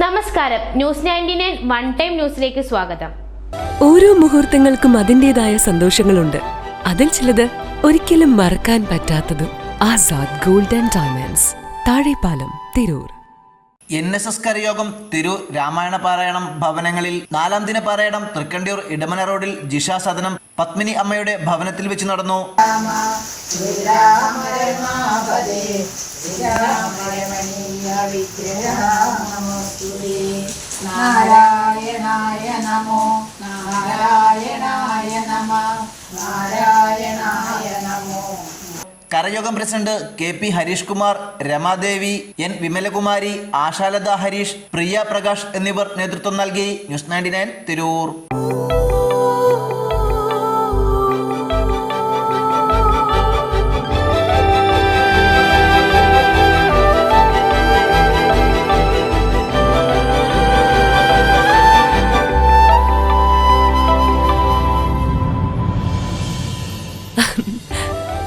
നമസ്കാരം. News ninety nine one time ന്യൂസിലേക്ക് സ്വാഗതം. ഓരോ മുഹൂർത്തങ്ങൾക്കും അതിന്റെതായ സന്തോഷങ്ങളുണ്ട്. അതിൽ ചിലത് ഒരിക്കലും മറക്കാൻ പറ്റാത്തതും Azad golden diamonds Thazhepalam Tirur. N S S Karayogam Tirur Ramayana പാരായണം ഭവനങ്ങളിൽ നാലാം ദിന പാരായണം തൃക്കണ്ടിയൂർ ഇടമന റോഡിൽ ജിഷ സദനം പത്മിനി അമ്മയുടെ ഭവനത്തിൽ വെച്ച് നടന്നു. നാരായണായ നമോ നാരായണായ നമ നാരായണായ നമോ Karayogam president K P Harish Kumar Ramadevi N Vimalakumari Ashalatha Harish Priya Prakash എന്നിവർ നേതൃത്വം നൽകി ന്യൂസ് നയന്റി നയൻ തിരൂർ.